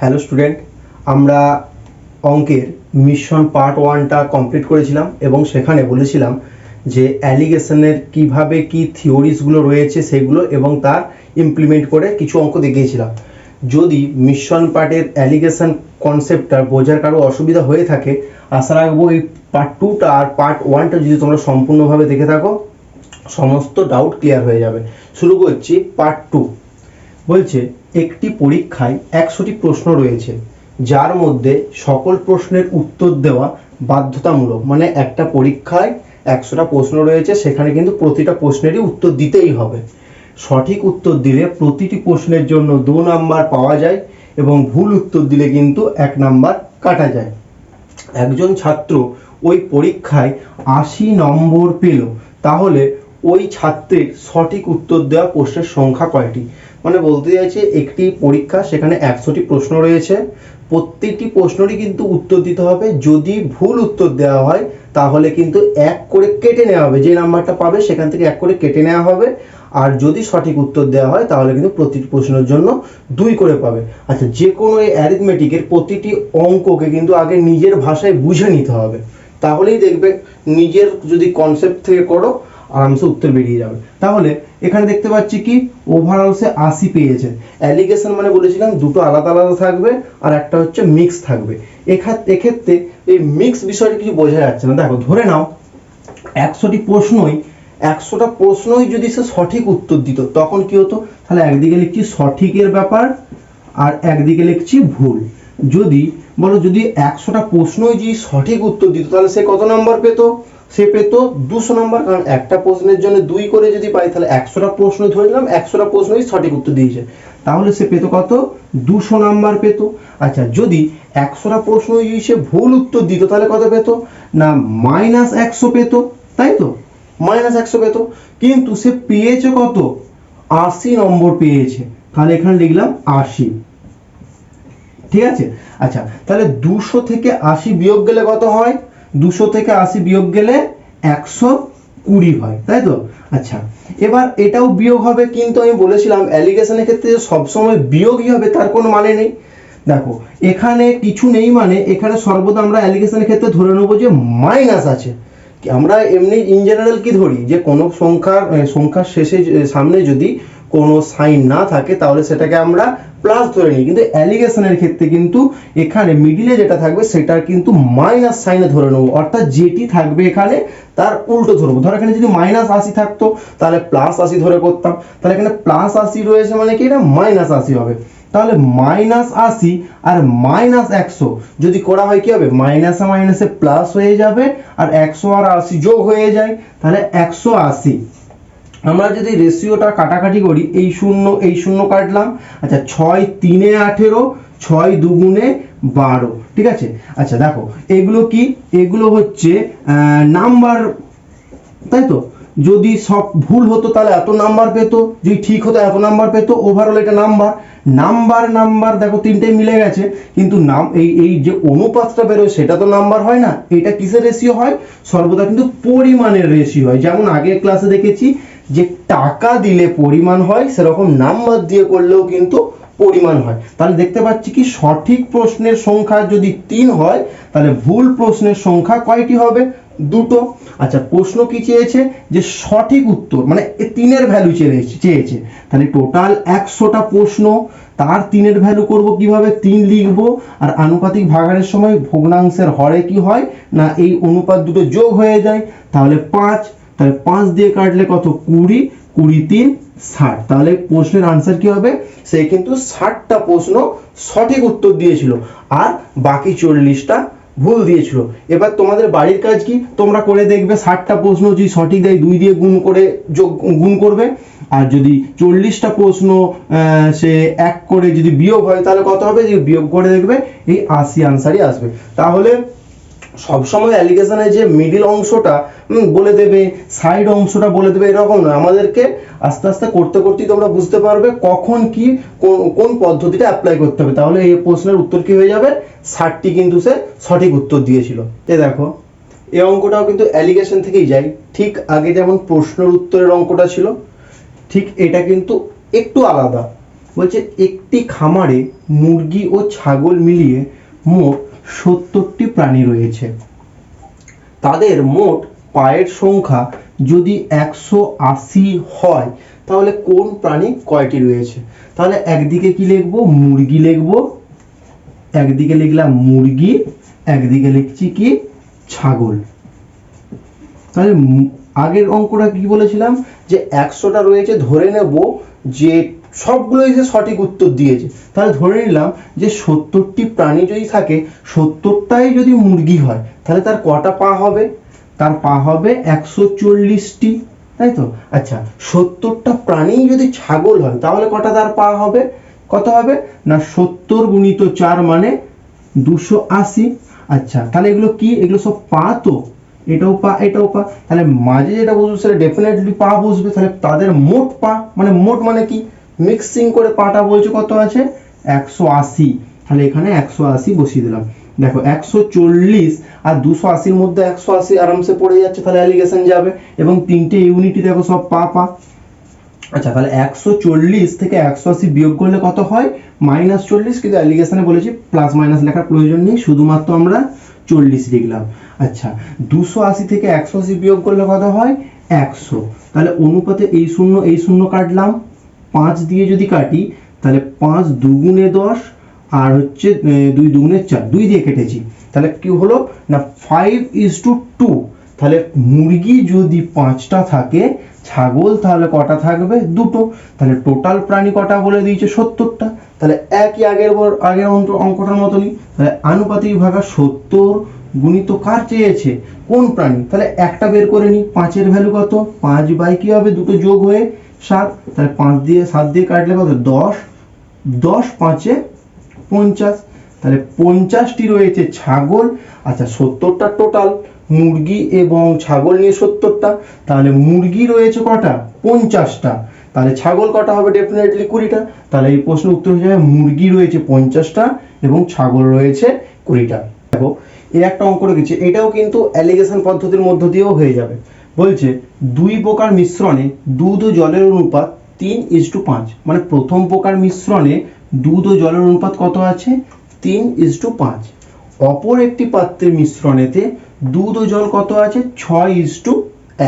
Hello student আমরা অঙ্কের mission part ওয়ানটা কমপ্লিট করেছিলাম এবং সেখানে বলেছিলাম যে অ্যালিগেশনের কীভাবে কি থিওরিসগুলো রয়েছে সেগুলো এবং তার ইমপ্লিমেন্ট করে কিছু অঙ্ক দেখিয়েছিলাম। যদি মিশন পার্টের অ্যালিগেশন কনসেপ্টটা বোঝার কারও অসুবিধা হয়ে থাকে, আশা রাখব এই পার্ট টুটা আর পার্ট ওয়ানটা যদি তোমরা সম্পূর্ণভাবে দেখে থাকো, সমস্ত ডাউট ক্লিয়ার হয়ে যাবে। শুরু করছি পার্ট টু বলছে, একটি পরীক্ষায় একশোটি প্রশ্ন রয়েছে, যার মধ্যে সকল প্রশ্নের উত্তর দেওয়া বাধ্যতামূলক। মানে একটা পরীক্ষায় একশোটা প্রশ্ন রয়েছে, সেখানে কিন্তু প্রতিটা প্রশ্নেরই উত্তর দিতেই হবে। সঠিক উত্তর দিলে প্রতিটি প্রশ্নের জন্য দু নাম্বার পাওয়া যায় এবং ভুল উত্তর দিলে কিন্তু এক নাম্বার কাটা যায়। একজন ছাত্র ওই পরীক্ষায় আশি নম্বর পেল, তাহলে ওই ছাত্রের সঠিক উত্তর দেওয়া প্রশ্নের সংখ্যা কয়টি? মানে বলতে চাইছে একটি পরীক্ষা, সেখানে একশোটি প্রশ্ন রয়েছে। প্রত্যেকটি প্রশ্নেরই কিন্তু উত্তর দিতে হবে। যদি ভুল উত্তর দেওয়া হয়, তাহলে কিন্তু এক করে কেটে নেওয়া হবে। যে নাম্বারটা পাবে, সেখান থেকে এক করে কেটে নেওয়া হবে। আর যদি সঠিক উত্তর দেওয়া হয়, তাহলে কিন্তু প্রতিটি প্রশ্নের জন্য দুই করে পাবে। আচ্ছা যে কোনো এই অ্যারিথমেটিকের প্রতিটি অঙ্ককে কিন্তু আগে নিজের ভাষায় বুঝে নিতে হবে। তাহলেই দেখবে নিজের যদি কনসেপ্ট থেকে করো আরামসে উত্তর বেরিয়ে যাবে। তাহলে এখানে দেখতে পাচ্ছি কি ওভারঅল সে আশি পেয়েছে। অ্যালিগেশন মানে বলেছিলাম দুটো আলাদা আলাদা থাকবে আর একটা হচ্ছে মিক্স থাকবে। এক্ষেত্রে এই মিক্স বিষয়টা কিছু বোঝা যাচ্ছে না। দেখো, ধরে নাও, একশোটি প্রশ্নই একশোটা প্রশ্নই যদি সে সঠিক উত্তর দিত, তখন কি হতো? তাহলে একদিকে লিখছি সঠিকের ব্যাপার আর একদিকে লিখছি ভুল। যদি বলো যদি একশোটা প্রশ্নই যদি সঠিক উত্তর দিত, তাহলে সে কত নম্বর পেত? সে পেত দুশো নম্বর, কারণ একটা প্রশ্নের জন্য দুই করে যদি পাই, তাহলে একশোটা প্রশ্ন ধরে নিলাম, একশোটা প্রশ্নই সঠিক উত্তর দিয়েছে। তাহলে সে পেত কত? দুশো নাম্বার পেত। আচ্ছা যদি একশোটা প্রশ্ন যদি সে ভুল উত্তর দিত, তাহলে কত পেত? না মাইনাস একশো পেত, তাই তো? মাইনাস একশো পেত। কিন্তু সে পেয়েছে কত? আশি নম্বর পেয়েছে। তাহলে এখানে লিখলাম আশি। ঠিক আছে? আচ্ছা তাহলে দুশো থেকে আশি বিয়োগ গেলে কত হয়? দুশো থেকে আশি বিয়োগ গেলে একশো কুড়ি হয়, তাই তো? আচ্ছা এবার এটাও বিয়োগ হবে, কিন্তু আমি বলেছিলাম অ্যালিগেশনের ক্ষেত্রে সবসময় বিয়োগই হবে, তার কোনো মানে নেই। দেখো, এখানে কিছু নেই মানে এখানে সর্বদা আমরা অ্যালিগেশনের ক্ষেত্রে ধরে নেব যে মাইনাস আছে। আমরা এমনি ইন জেনারেল কি ধরি? যে কোনো সংখ্যার সংখ্যার শেষে সামনে যদি কোনো সাইন না থাকে, তাহলে সেটাকে আমরা প্লাস ধরে নিই। কিন্তু অ্যালিগেশনের ক্ষেত্রে কিন্তু এখানে মিডিলে যেটা থাকবে, সেটার কিন্তু মাইনাস সাইনে ধরে নেব। অর্থাৎ যেটি থাকবে এখানে, তার উল্টো ধরবো। ধর এখানে যদি মাইনাস আশি থাকতো, তাহলে প্লাস আশি ধরে করতাম। তাহলে এখানে প্লাস আশি রয়েছে মানে কি? এটা মাইনাস আশি হবে। তাহলে মাইনাস আশি আর মাইনাস একশো, যদি করা হয় কি হবে? মাইনাসে মাইনাসে প্লাস হয়ে যাবে, আর একশো আর আশি যোগ হয়ে যায়, তাহলে একশো আশি। আমরা যদি রেশিওটা কাটাকাটি করি, এই শূন্য এই শূন্য কাটলাম আচ্ছা ছয় তিনে আঠেরো, ছয় দুগুণে বারো, ঠিক আছে? আচ্ছা দেখো, এগুলো কি? এগুলো হচ্ছে নাম্বার তাই তো? যদি সব ভুল হতো, তাহলে এত নাম্বার পেতো, যদি ঠিক হতো, এত নাম্বার পেতো ওভারঅল এটা নাম্বার নাম্বার নাম্বার দেখো তিনটেই মিলে গেছে, কিন্তু নাম, এই এই যে অনুপাতটা বেরোয়, সেটা তো নাম্বার হয় না, এটা কিসের রেশিও হয়? সর্বদা কিন্তু পরিমাণের রেশিও হয়, যেমন আগের ক্লাসে দেখেছি যে টাকা দিলে পরিমাণ হয়, সেরকম নাম্বার দিয়ে করলেও কিন্তু পরিমাণ হয়। তাহলে দেখতে পাচ্ছি কি, সঠিক প্রশ্নের সংখ্যা যদি তিন হয়, তাহলে ভুল প্রশ্নের সংখ্যা কয়টি হবে? দুটো। আচ্ছা প্রশ্ন কি চেয়েছে? যে সঠিক উত্তর মানে তিনের ভ্যালু চেয়েছে চেয়েছে। তাহলে টোটাল একশোটা প্রশ্ন, তার তিনের ভ্যালু করব কীভাবে? তিন লিখব, আর আনুপাতিক ভাগাড়ের সময় ভগ্নাংশের হরে কি হয়? না, এই অনুপাত দুটো যোগ হয়ে যায়, তাহলে পাঁচ তাহলে পাঁচ দিয়ে কাটলে কত? কুড়ি কুড়ি তিন, ষাট। তাহলে প্রশ্নের আনসার কি হবে? সে কিন্তু ষাটটা প্রশ্ন সঠিক উত্তর দিয়েছিল আর বাকি চল্লিশটা ভুল দিয়েছিল। এবার তোমাদের বাড়ির কাজ কি? তোমরা করে দেখবে ষাটটা প্রশ্ন যদি সঠিক দেয়, দুই দিয়ে গুণ করে যোগ, গুণ করবে। আর যদি চল্লিশটা প্রশ্ন সে এক করে যদি বিয়োগ হয়, তাহলে কত হবে? যে বিয়োগ করে দেখবে, এই আশি আনসারই আসবে। তাহলে সবসময় অ্যালিগেশনের যে মিডিল অংশটা বলে দেবে সাইড অংশটা বলে দেবে, এরকম নয়। আমাদেরকে আস্তে আস্তে করতে করতেই তোমরা বুঝতে পারবে কখন কি, কোন পদ্ধতিটা অ্যাপ্লাই করতে হবে। তাহলে এই প্রশ্নের উত্তর কি হয়ে যাবে? ষাটটি কিন্তু সে সঠিক উত্তর দিয়েছিল। এ দেখো, এই অঙ্কটাও কিন্তু অ্যালিগেশন থেকেই যায়। ঠিক আগে যেমন প্রশ্নের উত্তরের অঙ্কটা ছিল, ঠিক এটা কিন্তু একটু আলাদা। বলছে, একটি খামারে মুরগি ও ছাগল মিলিয়ে মোট সত্তরটি প্রাণী রয়েছে। তাদের মোট পায়ের সংখ্যা যদি একশো আশি হয়, তাহলে কোন প্রাণী কয়টি রয়েছে? তাহলে একদিকে কি লিখব? মুরগি লিখব। একদিকে লিখলাম মুরগি, একদিকে লিখছি কি? ছাগল। তাহলে আগের অঙ্কটা কি বলেছিলাম? যে একশোটা রয়েছে, ধরে নেব যে সবগুলোই যে সঠিক উত্তর দিয়েছে। তাহলে ধরে নিলাম যে সত্তরটি প্রাণী যদি থাকে, সত্তরটাই যদি মুরগি হয়, তাহলে তার কটা পা হবে? তার পা হবে একশো চল্লিশটি, তাই তো? আচ্ছা সত্তরটা প্রাণী যদি ছাগল হয়, তাহলে কটা তার পা হবে? কত হবে? না, সত্তর গুণিত চার মানে দুশো আশি। আচ্ছা তাহলে এগুলো কি? এগুলো সব পা তো? এটাও পা এটাও পা। তাহলে মাঝে যেটা বসবে সেটা ডেফিনেটলি পা বসবে। তাহলে তাদের মোট পা মানে মোট মানে কি? মিক্সিং করে পাটা বলছে কত আছে? একশো আশি। তাহলে এখানে একশো আশি বসিয়ে দিলাম। দেখো, একশো চল্লিশ আর দুশো আশির মধ্যে একশো আশি আরামসে পড়ে যাচ্ছে, তাহলে অ্যালিগেশন যাবে। এবং তিনটে ইউনিটি দেখো, সব পা পা আচ্ছা তাহলে একশো চল্লিশ থেকে একশো আশি বিয়োগ করলে কত হয়? মাইনাস চল্লিশ, কিন্তু অ্যালিগেশনে বলেছি প্লাস মাইনাস লেখার প্রয়োজন নেই, শুধুমাত্র আমরা চল্লিশ লিখলাম আচ্ছা দুশো আশি থেকে একশো আশি বিয়োগ করলে কত হয়? একশো। তাহলে অনুপাতে এই শূন্য এই শূন্য কাটলাম। পাঁচ দিয়ে যদি কাটি, তাহলে পাঁচ দুগুণে দশ আর হচ্ছে দুই দুগুণে চার, দুই দিয়ে কেটেছি। তাহলে কি হলো? না ফাইভ ইজ টু টু তাহলে মুরগি যদি পাঁচটা থাকে, ছাগল তাহলে কটা থাকবে? দুটো। তাহলে টোটাল প্রাণী কটা বলে দিয়েছে? সত্তরটা। তাহলে একই আগের আগের অঙ্ক- অঙ্কটার মতনই। তাহলে আনুপাতিক ভাগা সত্তর গুণিত কার চেয়েছে? কোন প্রাণী? তাহলে একটা বের করে নিই। পাঁচের ভ্যালু কত? পাঁচ বাই কি হবে? দুটো যোগ হয়ে সাত, তাহলে পাঁচ দিয়ে, সাত দিয়ে কাটলে কত? দশ। দশ পাঁচে পঞ্চাশ। তাহলে পঞ্চাশটি রয়েছে ছাগল। আচ্ছা সত্তরটা টোটাল মুরগি এবং ছাগল নিয়ে সত্তরটা। তাহলে মুরগি রয়েছে কটা? পঞ্চাশটা। তাহলে ছাগল কটা হবে ডেফিনেটলি কুড়িটা? তাহলে এই প্রশ্ন উত্তর হয়ে যাবে মুরগি রয়েছে পঞ্চাশটা এবং ছাগল রয়েছে কুড়িটা। দেখো, এই একটা অঙ্ক রেখেছে এটাও কিন্তু অ্যালিগেশন পদ্ধতির মধ্য দিয়েও হয়ে যাবে। বলছে, দুই প্রকার মিশ্রণে দুধ ও জলের অনুপাত তিন ইজ টু পাঁচ। মানে প্রথম প্রকার মিশ্রণে দুধ ও জলের অনুপাত কত আছে? তিন ইজ টু পাঁচ। অপর একটি পাত্রের মিশ্রণেতে দুধ ও জল কত আছে? ছয় ইজ টু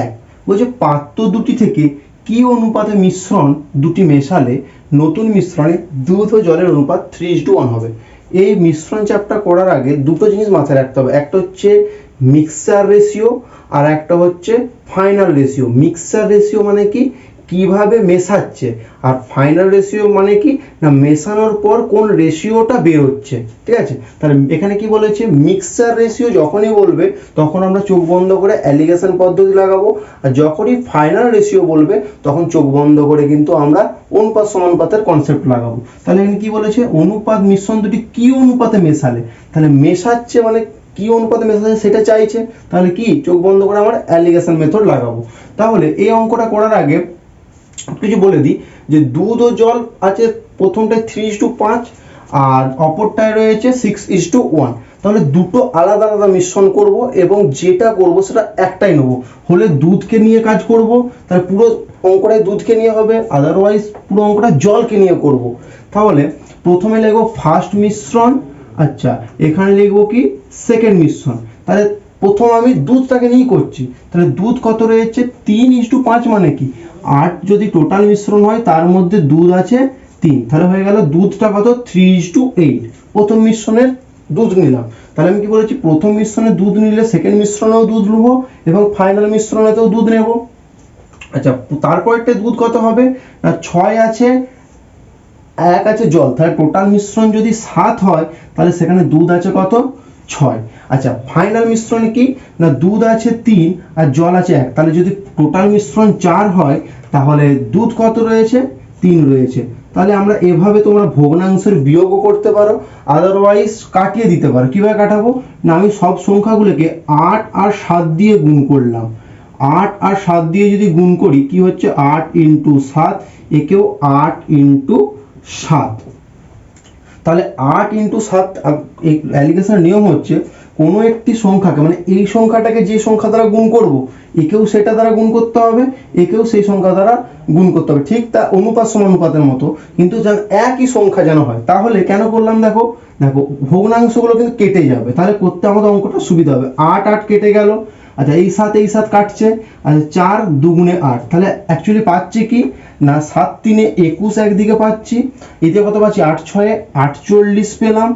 এক। বলছে, পাত্র দুটি থেকে কি অনুপাতে মিশ্রণ দুটি মেশালে নতুন মিশ্রণে দুধ ও জলের অনুপাত থ্রি ইজ টু ওয়ান হবে? এই মিশ্রণ চ্যাপ্টার করার আগে দুটো জিনিস মাথায় রাখতে হবে। একটা হচ্ছে মিক্সার রেশিও আর একটা হচ্ছে ফাইনাল রেশিও মিক্সার রেশিও মানে কি? কীভাবে মেশাচ্ছে? আর ফাইনাল রেশিও মানে কি? না, মেশানোর পর কোন রেশিওটা বের হচ্ছে। ঠিক আছে? তাহলে এখানে কি বলেছে? মিক্সার রেশিও যখনই বলবে, তখন আমরা চোখ বন্ধ করে অ্যালিগেশন পদ্ধতি লাগাবো। আর যখনই ফাইনাল রেশিও বলবে, তখন চোখ বন্ধ করে কিন্তু আমরা অনুপাত সমানুপাতের কনসেপ্ট লাগাবো। তাহলে এখানে কি বলেছে? অনুপাত মিশ্রণ দুটি কি অনুপাতে মেশালে? তাহলে মেশাচ্ছে মানে কি অনুপাতে মেশাচ্ছে সেটা চাইছে, তাহলে কি? চোখ বন্ধ করে আমরা অ্যালিগেশন মেথড লাগাবো। তাহলে এই অঙ্কটা করার আগে কিছু বলে দিই যে দুধ ও জল আছে প্রথমটায় থ্রি ইস টু পাঁচ আর অপরটায় রয়েছে সিক্স ইস টু ওয়ান তাহলে দুটো আলাদা আলাদা মিশ্রণ করব এবং যেটা করব সেটা একটাই নেব। হলে দুধকে নিয়ে কাজ করব, তাহলে পুরো অঙ্কটাই দুধকে নিয়ে হবে আদারওয়াইজ পুরো অঙ্কটা জলকে নিয়ে করব। তাহলে প্রথমে লিখব ফার্স্ট মিশ্রণ আচ্ছা এখানে লিখব কি? সেকেন্ড মিশ্রণ তাহলে প্রথম আমি দুধটাকে নিয়েই করছি। তাহলে দুধ কত রয়েছে? তিন ইস টু পাঁচ মানে কি? আট যদি টোটাল মিশ্রণ হয়, তার মধ্যে দুধ আছে তিন। তাহলে হয়ে গেল দুধটা কত? থ্রি ইস টু এইট প্রথম মিশ্রণের দুধ নিলাম। তাহলে আমি কি বলেছি? প্রথম মিশ্রণে দুধ নিলে সেকেন্ড মিশ্রণেও দুধ নেব এবং ফাইনাল মিশ্রণেতেও দুধ নেব। আচ্ছা তারপরেরটা দুধ কত হবে? না, ছয় আছে এক আছে জল। তাহলে টোটাল মিশ্রণ যদি সাত হয়, তাহলে সেখানে দুধ আছে কত? ছয়। আচ্ছা ফাইনাল মিশ্রণে কি? না, দুধ আছে তিন আর জল আছে এক। তাহলে যদি টোটাল মিশ্রণ চার হয়, তাহলে দুধ কত রয়েছে? তিন রয়েছে। তাহলে আমরা এভাবে তোমরা ভগ্নাংশের বিয়োগও করতে পারো আদারওয়াইজ কাটিয়ে দিতে পারো। কীভাবে কাটাবো? না, আমি সব সংখ্যাগুলোকে আট আর সাত দিয়ে গুণ করলাম। আট আর সাত দিয়ে যদি গুণ করি, কি হচ্ছে? আট ইন্টু সাত, একেও আট ইন্টু সাত। তাহলে আট ইন্টু সাত অ্যালিগেশনের নিয়ম হচ্ছে কোনো একটি সংখ্যাকে মানে এই সংখ্যাটাকে যে সংখ্যা দ্বারা গুণ করব, একেও সেটা দ্বারা গুণ করতে হবে, একেও সেই সংখ্যা দ্বারা গুণ করতে হবে। ঠিক তা অনুপাত সমানুপাতের মতো। কিন্তু যেন একই সংখ্যা যেন হয়, তাহলে কেন করলাম দেখো? দেখো, ভগ্নাংশগুলো কিন্তু কেটে যাবে। তাহলে করতে আমাদের অঙ্কটা সুবিধা হবে। আট আট কেটে গেল আচ্ছা এই সাত এই সাত কাটছে আচ্ছা চার দুগুণে আট। তাহলে অ্যাকচুয়ালি পাচ্ছি কি? না, সাত তিনে একুশ একদিকে পাচ্ছি, এতে কত পাচ্ছি? আট ছয়ে আটচল্লিশ পেলাম।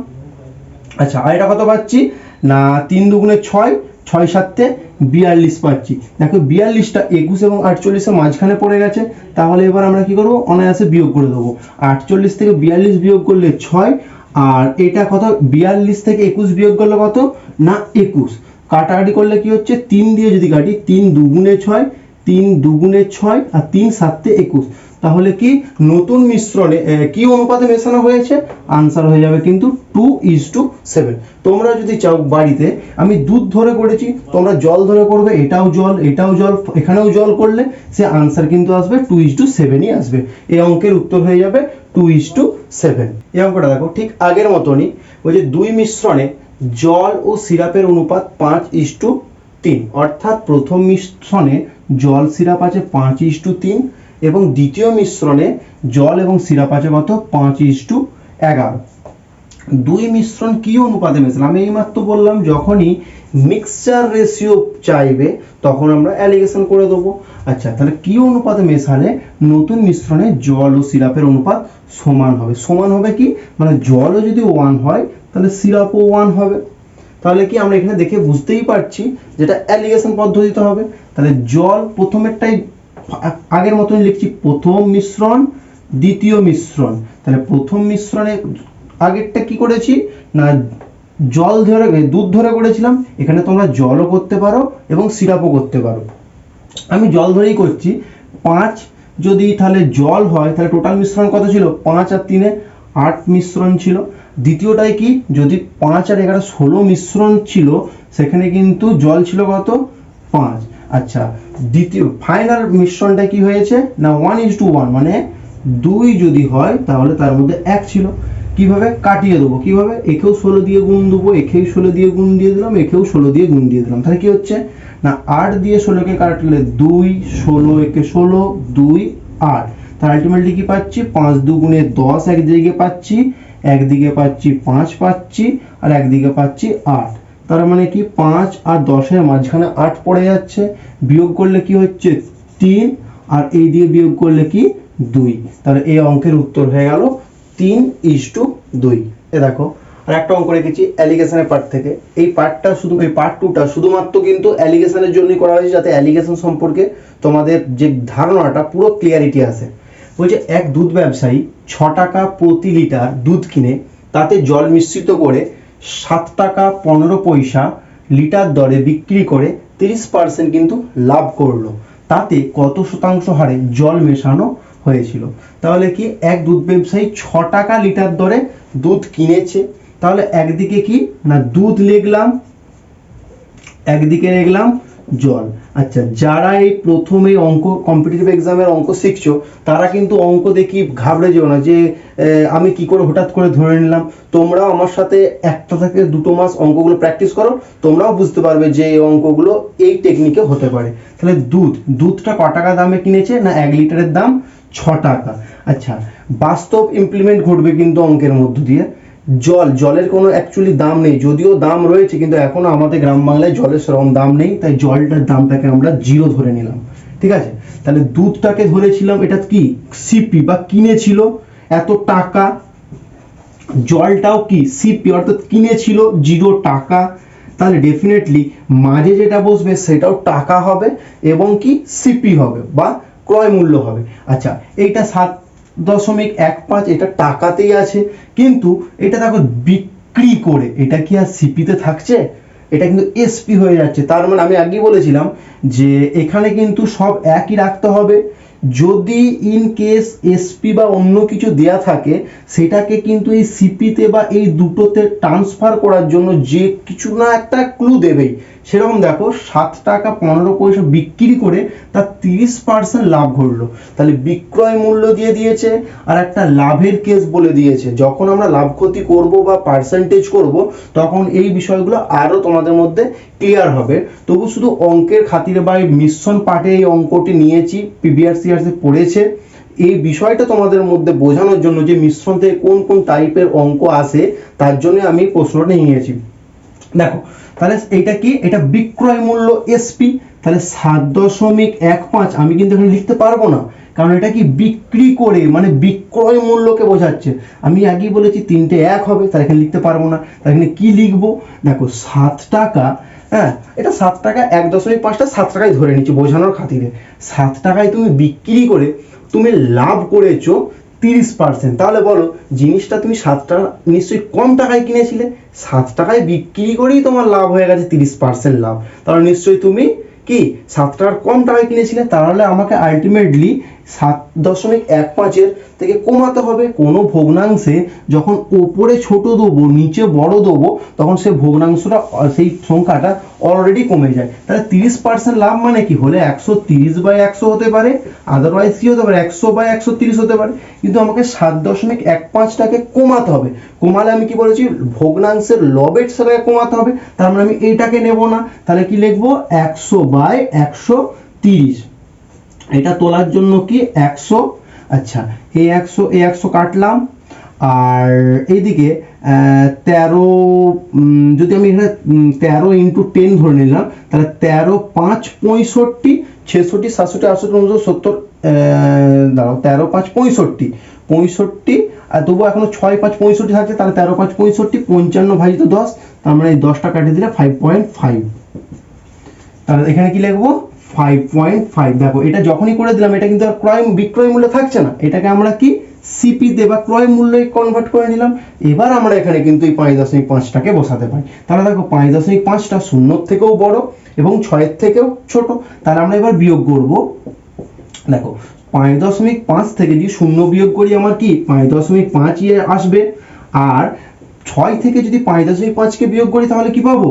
আচ্ছা আর এটা কত পাচ্ছি? না, তিন দুগুণে ছয় ছয় সাতে বিয়াল্লিশ পাচ্ছি। দেখো, বিয়াল্লিশটা একুশ এবং আটচল্লিশের মাঝখানে পড়ে গেছে, তাহলে এবার আমরা কি করব? অনায়াসে বিয়োগ করে দেবো। আটচল্লিশ থেকে বিয়াল্লিশ বিয়োগ করলে ছয়, আর এটা কত? বিয়াল্লিশ থেকে একুশ বিয়োগ করলে কত? না, একুশ। কাটাকাটি করলে কি হচ্ছে? তিন দিয়ে যদি কাটি, তিন দুগুণে ছয়, তিন দুগুণে ছয় আর তিন সাতে একুশ। তাহলে কি নতুন মিশ্রণে কি অনুপাতে মেশানো হয়েছে? আনসার হয়ে যাবে কিন্তু টু ইজ টু সেভেন তোমরা যদি চাও বাড়িতে, আমি দুধ ধরে করেছি, তোমরা জল ধরে করবে, এটাও জল এটাও জল, এখানেও জল করলে সে আনসার কিন্তু আসবে টু ইজ টু সেভেনই আসবে। এই অঙ্কের উত্তর হয়ে যাবে টু ইজ টু সেভেন এই অঙ্কটা দেখো, ঠিক আগের মতনই ওই যে দুই মিশ্রণে জল ও সিরাপের অনুপাত পাঁচ ইস টু তিন। অর্থাৎ প্রথম মিশ্রণে জল সিরাপ আছে পাঁচ ইস টু তিন এবং দ্বিতীয় মিশ্রণে জল এবং সিরাপ আছে কত পাঁচ ইস এগারো। দুই মিশ্রণ কি অনুপাতে মেশালাম? আমি এইমাত্র বললাম, যখনই মিক্সচার রেশিও চাইবে, তখন আমরা অ্যালিগেশন করে দেবো। আচ্ছা তাহলে কি অনুপাতে মেশালে নতুন মিশ্রণে জল ও সিরাপের অনুপাত সমান হবে? সমান হবে কি? মানে জলও যদি ওয়ান হয় তাহলে সিরাপও ওয়ান হবে। তাহলে কি আমরা এখানে দেখে বুঝতেই পারছি যেটা অ্যালিগেশন পদ্ধতিতে হবে। তাহলে জল প্রথমেরটাই আগের মতনই লিখছি, প্রথম মিশ্রণ, দ্বিতীয় মিশ্রণ। তাহলে প্রথম মিশ্রণে আগেরটা কি করেছি? না, জল ধরে, দুধ ধরে করেছিলাম। এখানে তোমরা জলও করতে পারো এবং সিরাপও করতে পারো। আমি জল ধরেই করছি। পাঁচ, যদি তাহলে জল হয়, তাহলে টোটাল মিশ্রণ কত ছিল? পাঁচ আর তিনে আট মিশ্রণ ছিল। দ্বিতীয়টাই কি? যদি পাঁচ আর এগারো ষোলো মিশ্রণ ছিল, সেখানে কিন্তু জল ছিল কত? পাঁচ। আচ্ছা দ্বিতীয় ফাইনাল মিশ্রণটা কি হয়েছে? না ওয়ান ইজ টু ওয়ান মানে দুই যদি হয়, তাহলে তার মধ্যে এক ছিল। কীভাবে? কাটিয়ে দেবো। কীভাবে? একেও ষোলো দিয়ে গুণ দেবো একেও ষোলো দিয়ে গুণ দিয়ে দিলাম, একেও ষোলো দিয়ে গুণ দিয়ে দিলাম। তাহলে কি হচ্ছে? না, আট দিয়ে ষোলোকে কাটলে দুই, ষোলো একে ষোলো, দুই, আট। আলটিমেটলি কি পাচ্ছি? পাঁচ দুগুণে দশ একদিকে পাচ্ছি একদিকে পাচ্ছি পাঁচ পাচ্ছি, আর একদিকে পাচ্ছি আট। তার মানে কি? পাঁচ আর দশের মাঝখানে আট পড়ে যাচ্ছে। বিয়োগ করলে কি হচ্ছে? তিন। আর এই দিয়ে বিয়োগ করলে কি? দুই। তাহলে এই অঙ্কের উত্তর হয়ে গেল তিন ইস টু দুই। এ দেখো, আর একটা অঙ্ক রেখেছি অ্যালিগেশনের পার্ট থেকে। এই পার্টটা শুধু, এই পার্ট টুটা শুধুমাত্র কিন্তু অ্যালিগেশনের জন্যই করা হয়েছে, যাতে অ্যালিগেশন সম্পর্কে তোমাদের যে ধারণাটা, পুরো ক্লিয়ারিটি আসে। বলছে এক দুধ ব্যবসায়ী ছ টাকা প্রতি লিটার দুধ কিনে তাতে জল মিশ্রিত করে সাত টাকা পনেরো পয়সা লিটার দরে বিক্রি করে তিরিশ পার্সেন্ট কিন্তু লাভ করল। তাতে কত শতাংশ হারে জল মেশানো হয়েছিল? তাহলে কি এক দুধ ব্যবসায়ী ছ টাকা লিটার দরে দুধ কিনেছে? তাহলে একদিকে কি না দুধ লিখলাম একদিকে লিখলাম জল। আচ্ছা যারা এই প্রথমে অঙ্ক কম্পিটিটিভ এক্সামের অঙ্ক শিখছো, তারা কিন্তু অঙ্ক দেখি ঘাবড়ে যেও না যে আমি কি করে হঠাৎ করে ধরে নিলাম। তোমরাও আমার সাথে একটা থেকে দুটো মাস অঙ্কগুলো প্র্যাকটিস করো, তোমরাও বুঝতে পারবে যে এই অঙ্কগুলো এই টেকনিকে হতে পারে। তাহলে দুধ, দুধটা ক টাকা দামে কিনেছে না এক লিটারের দাম ছ টাকা? আচ্ছা বাস্তব ইমপ্লিমেন্ট ঘটবে কিন্তু অঙ্কের মধ্য দিয়ে। জল, জলের কোনো অ্যাকচুয়ালি দাম নেই। যদিও দাম রয়েছে, কিন্তু এখনও আমাদের গ্রাম বাংলায় জলের সেরকম দাম নেই, তাই জলটার দামটাকে আমরা জিরো ধরে নিলাম। ঠিক আছে? তাহলে দুধটাকে ধরেছিলাম, এটা কি? সিপি বা কিনেছিল এত টাকা। জলটাও কি? সিপি, অর্থাৎ কিনেছিল জিরো টাকা। তাহলে ডেফিনেটলি মাঝে যেটা বসবে, সেটাও টাকা হবে এবং কি? সিপি হবে বা ক্রয় মূল্য হবে। আচ্ছা এইটা সাত দশমিক এক পাঁচ, এটা টাকাতেই আছে। কিন্তু এটা দেখো বিক্রি করে, এটা কি আর সিপিতে থাকছে? এটা কিন্তু এসপি হয়ে যাচ্ছে। তার মানে আমি আগেই বলেছিলাম যে এখানে কিন্তু সব একই রাখতে হবে। যদি ইন কেস এসপি বা অন্য কিছু দেয়া থাকে, সেটাকে কিন্তু এই সিপিতে বা এই দুটোতে ট্রান্সফার করার জন্য যে কিছু না একটা ক্লু দেবেই। সেরকম দেখো, সাত টাকা পনেরো পয়সা বিক্রি করে তার তিরিশ পার্সেন্ট লাভ ঘটলো। তাহলে বিক্রয় মূল্য দিয়ে দিয়েছে আর একটা লাভের কেস বলে দিয়েছে। যখন আমরা লাভ ক্ষতি করব বা পার্সেন্টেজ করব, তখন এই বিষয়গুলো আরও তোমাদের মধ্যে ক্লিয়ার হবে। তবু শুধু অঙ্কের খাতিরে বা এই মিশ্রণ পাঠে এই অঙ্কটি নিয়েছি পিবিআরসিআরসি পড়েছে। এই বিষয়টা তোমাদের মধ্যে বোঝানোর জন্য যে মিশ্রণ থেকে কোন কোন টাইপের অঙ্ক আসে, তার জন্য আমি প্রশ্নটা নিয়েছি। দেখো তাহলে এটা কি? এটা বিক্রয় মূল্য এসপি তাহলে সাত দশমিক এক পাঁচ, আমি কিন্তু এখানে লিখতে পারব না। কারণ এটা কি বিক্রি করে মানে বিক্রয় মূল্যকে বোঝাচ্ছে। আমি আগেই বলেছি তিনটে এক হবে, তাহলে এখানে লিখতে পারব না। তাহলে এখানে কি লিখব? দেখো, সাত টাকা হ্যাঁ এটা সাত টাকা এক দশমিক পাঁচটা, সাত টাকায় ধরে নিচ্ছি বোঝানোর খাতিরে। সাত টাকায় তুমি বিক্রি করে, তুমি লাভ করেছ তিরিশ পার্সেন্ট তাহলে বলো, জিনিসটা তুমি সাত টাকা, নিশ্চয়ই কম টাকায় কিনেছিলে, সাত টাকায় বিক্রি করেই তোমার লাভ হয়ে গেছে তিরিশ পার্সেন্ট লাভ। তাহলে নিশ্চয়ই তুমি কি সাত টাকার কম টাকায় কিনেছিলে? তাহলে আমাকে আলটিমেটলি সাত দশমিক এক পাঁচের থেকে কমাতে হবে। কোনো ভগ্নাংশে যখন ওপরে ছোট দেবো, নিচে বড় দেবো, তখন সেই ভগ্নাংশটা, সেই সংখ্যাটা অলরেডি কমে যায়। তাহলে তিরিশ পার্সেন্ট লাভ মানে কি? হলে একশো তিরিশ বাই একশো হতে পারে আদারওয়াইজ কি হতে পারে? একশো বাই একশো তিরিশ হতে পারে। কিন্তু আমাকে সাত দশমিক এক পাঁচটাকে কমাতে হবে। কমালে আমি কি বলেছি? ভগ্নাংশের লবেট সেটাকে কমাতে হবে। তার মানে আমি এইটাকে নেব না। তাহলে কি লিখব? একশো বাই একশো তিরিশ। এটা তোলার জন্য কি একশো আচ্ছা এই একশো এই একশো কাটলাম। আর এইদিকে তেরো যদি আমি এখানে তেরো ইন্টু টেন ধরে নিলাম, তাহলে তেরো, পাঁচ, পঁয়ষট্টি, ছেষট্টি, সাতষট্টি, আটষট্টি উনষট্টি সত্তর দাঁড়াও, তেরো, পাঁচ, পঁয়ষট্টি পঁয়ষট্টি, আর তবুও এখনও ছয়, পাঁচ, পঁয়ষট্টি থাকছে, তাহলে তেরো, পাঁচ, পঁয়ষট্টি, পঞ্চান্ন ভাজিত দশ, তার মানে এই দশটা কাটিয়ে দিলে ফাইভ পয়েন্ট ফাইভ তাহলে এখানে কি লিখব? ফাইভ পয়েন্ট ফাইভ দেখো, এটা যখনই করে দিলাম, এটা কিন্তু আর ক্রয়, বিক্রয় মূল্য থাকছে না। এটাকে আমরা কি? সিপি তে বা ক্রয় মূল্যে কনভার্ট করে নিলাম। এবার আমরা এখানে কিন্তু এই পাঁচ দশমিক পাঁচটাকে বসাতে পারি। তাহলে দেখো, পাঁচ দশমিক পাঁচটা শূন্যর থেকেও বড় এবং ছয়ের থেকেও ছোট। তাহলে আমরা এবার বিয়োগ করব। দেখো, পাঁচ দশমিক পাঁচ থেকে যদি শূন্য বিয়োগ করি, আমার কি? পাঁচ দশমিক পাঁচ ইয়ে আসবে। আর ছয় থেকে যদি পাঁচ দশমিক পাঁচকে বিয়োগ করি, তাহলে কি পাবো?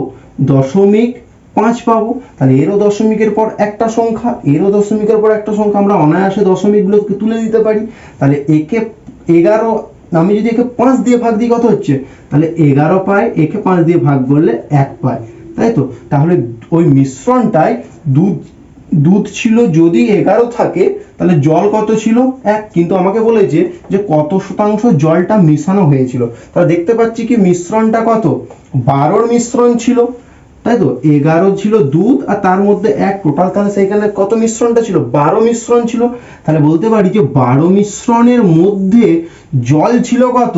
দশমিক পাঁচ পাবো। তাহলে এরও দশমিকের পর একটা সংখ্যা, এরও দশমিকের পর একটা সংখ্যা, আমরা অনায়াসে দশমিকগুলোকে তুলে দিতে পারি। তাহলে একে এগারো, আমি যদি একে পাঁচ দিয়ে ভাগ দিই, কত হচ্ছে? তাহলে এগারো পাই, একে পাঁচ দিয়ে ভাগ করলে এক পাই। তাই তো? তাহলে ওই মিশ্রণটায় দুধ দুধ ছিল যদি এগারো থাকে, তাহলে জল কত ছিল? এক। কিন্তু আমাকে বলেছে যে কত শতাংশ জলটা মিশানো হয়েছিল। তাহলে দেখতে পাচ্ছি কি মিশ্রণটা কত? বারোর মিশ্রণ ছিল। তাই তো? এগারো ছিল দুধ আর তার মধ্যে এক টোটাল। তাহলে সেইখানে কত মিশ্রণটা ছিল? বারো মিশ্রণ ছিল। তাহলে বলতে পারি যে বারো মিশ্রণের মধ্যে জল ছিল কত?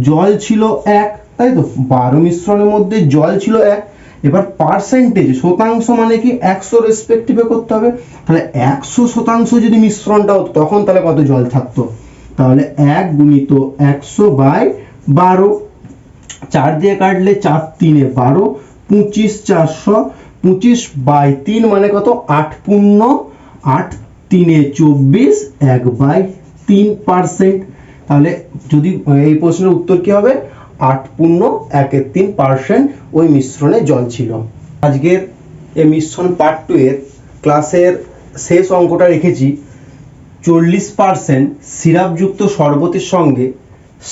জল ছিল এক, তাই তো? বারো মিশ্রণের মধ্যে জল ছিল এক। এবার পার্সেন্টেজ শতাংশ মানে কি? একশো রেসপেক্টিভে করতে হবে। তাহলে একশো শতাংশ যদি মিশ্রণটা হতো, তখন তাহলে কত জল থাকতো? তাহলে এক গুণিত একশো বাই বারো। চার দিয়ে কাটলে চার তিনে বারো। পঁচিশ চারশো, পঁচিশ বাই তিন মানে কত? আট পূর্ণ, আট তিনে চব্বিশ, এক বাই তিন পার্সেন্ট। তাহলে যদি এই প্রশ্নের উত্তর কি হবে? আট পূর্ণ একের তিন পার্সেন্ট ওই মিশ্রণে জল ছিল। আজকের এই মিশ্রণ পার্ট টু এর ক্লাসের শেষ অঙ্কটা রেখেছি। চল্লিশ পার্সেন্ট সিরাপযুক্ত শরবতের সঙ্গে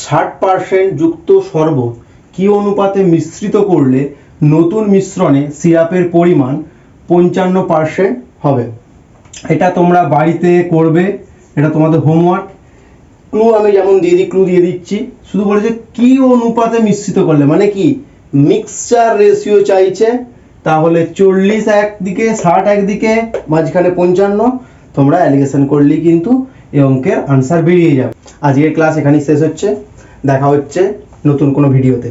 ষাট পার্সেন্ট যুক্ত শরবত কি অনুপাতে মিশ্রিত করলে নতুন মিশ্রণে সিরাপের পরিমাণ পঞ্চান্ন পার্সেন্ট হবে। এটা তোমরা বাড়িতে করবে, এটা তোমাদের হোমওয়ার্ক ক্লু আমি যেমন দিয়ে দিই ক্লু দিয়ে দিচ্ছি। শুধু বলেছে কি অনুপাতে মিশ্রিত করলে? মানে কি? মিক্সচার রেশিও চাইছে, তাহলে চল্লিশ একদিকে, ষাট একদিকে, মাঝখানে পঞ্চান্ন। তোমরা অ্যালিগেশন করলেই কিন্তু এই অঙ্কের আনসার বেরিয়ে যাবে। আজকের ক্লাস এখানেই শেষ হচ্ছে। দেখা হচ্ছে নতুন কোনো ভিডিওতে